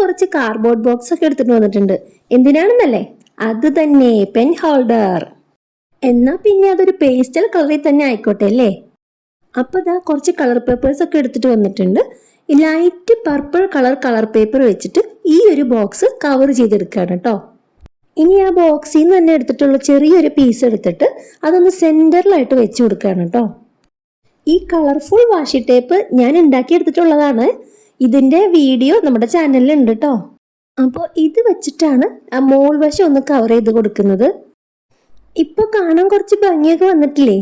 കുറച്ച് cardboard box ഒക്കെ എടുത്തിട്ട് വന്നിട്ടുണ്ട്. എന്തിനാണെന്നല്ലേ? അത് തന്നെ പെൻ ഹോൾഡർ എന്നാ പിന്നെ അതൊരു പേസ്റ്റൽ കളറിൽ തന്നെ ആയിക്കോട്ടെ അല്ലേ? അപ്പൊ ദാ കുറച്ച് കളർ പേപ്പേഴ്സ് ഒക്കെ എടുത്തിട്ട് വന്നിട്ടുണ്ട്. Light purple colour colour paper വെച്ചിട്ട് ഈ ഒരു ബോക്സ് കവർ ചെയ്തെടുക്കുകയാണ് കേട്ടോ ഇനി ആ ബോക്സിൽ നിന്ന് തന്നെ എടുത്തിട്ടുള്ള ചെറിയൊരു പീസ് എടുത്തിട്ട് അതൊന്ന് സെന്ററിലായിട്ട് വെച്ച് കൊടുക്കുകയാണ് കേട്ടോ ഈ കളർഫുൾ വാഷി ടേപ്പ് ഞാൻ ഉണ്ടാക്കിയെടുത്തിട്ടുള്ളതാണ്. ഇതിന്റെ വീഡിയോ നമ്മുടെ ചാനലിൽ ഉണ്ട് കേട്ടോ അപ്പോൾ ഇത് വെച്ചിട്ടാണ് ആ മോൾ വശം ഒന്ന് കവർ ചെയ്ത് കൊടുക്കുന്നത്. ഇപ്പൊ കാണാൻ കുറച്ച് ഭംഗിയൊക്കെ വന്നിട്ടില്ലേ?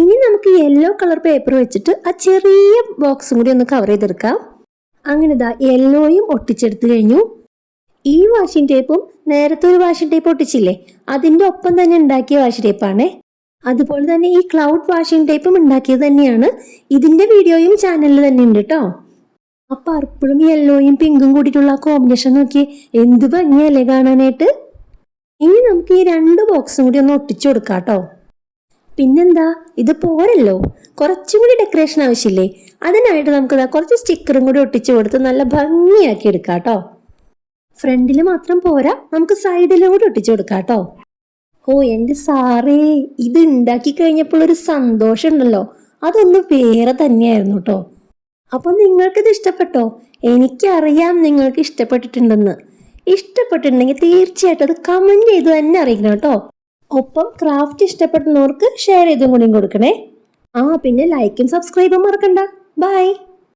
ഇനി നമുക്ക് യെല്ലോ കളർ പേപ്പർ വെച്ചിട്ട് ആ ചെറിയ ബോക്സും കൂടി ഒന്ന് കവർ ചെയ്തെടുക്കാം. അങ്ങനെ ഇതാ യെല്ലോയും ഒട്ടിച്ചെടുത്ത് കഴിഞ്ഞു. ഈ വാഷിംഗ് ടേപ്പും നേരത്തെ ഒരു വാഷിംഗ് ടേപ്പ് ഒട്ടിച്ചില്ലേ? അതിന്റെ ഒപ്പം തന്നെ ഉണ്ടാക്കിയ വാഷിംഗ് ടേപ്പാണേ അതുപോലെ തന്നെ ഈ ക്ലൗഡ് വാഷിംഗ് ടേപ്പും ഉണ്ടാക്കിയത് തന്നെയാണ് ഇതിന്റെ വീഡിയോയും ചാനലിൽ തന്നെ ഉണ്ട് കേട്ടോ ആ പർപ്പിളും യെല്ലോയും പിങ്കും കൂടിയിട്ടുള്ള കോമ്പിനേഷൻ നോക്കി എന്ത് ഭംഗിയല്ലേ കാണാനായിട്ട്? ഇനി നമുക്ക് ഈ രണ്ട് ബോക്സും കൂടി ഒന്ന് ഒട്ടിച്ചു കൊടുക്കാം കേട്ടോ പിന്നെന്താ? ഇത് പോരല്ലോ. കുറച്ചും കൂടി ഡെക്കറേഷൻ ആവശ്യമില്ലേ? അതിനായിട്ട് നമുക്ക് കുറച്ച് സ്റ്റിക്കറും കൂടി ഒട്ടിച്ചു കൊടുത്ത് നല്ല ഭംഗിയാക്കി എടുക്കാം കേട്ടോ ഫ്രണ്ടിൽ മാത്രം പോരാ. നമുക്ക് സൈഡിലും കൂടി ഒട്ടിച്ചു കൊടുക്കാം കേട്ടോ ഓ എന്റെ സാറേ. ഇത് ഉണ്ടാക്കി കഴിഞ്ഞപ്പോൾ ഒരു സന്തോഷം ഉണ്ടല്ലോ അതൊന്ന് വേറെ തന്നെയായിരുന്നു കേട്ടോ അപ്പൊ നിങ്ങൾക്കിത് ഇഷ്ടപ്പെട്ടോ? എനിക്കറിയാം നിങ്ങൾക്ക് ഇഷ്ടപ്പെട്ടിട്ടുണ്ടെന്ന്. ഇഷ്ടപ്പെട്ടിട്ടുണ്ടെങ്കിൽ തീർച്ചയായിട്ടും അത് കമന്റ് ചെയ്ത് തന്നെ അറിയിക്കണം കേട്ടോ. ഒപ്പം ക്രാഫ്റ്റ് ഇഷ്ടപ്പെടുന്നവർക്ക് ഷെയർ ചെയ്തും കൂടിയും കൊടുക്കണേ. ആ പിന്നെ ലൈക്കും സബ്സ്ക്രൈബും മറക്കണ്ട. ബൈ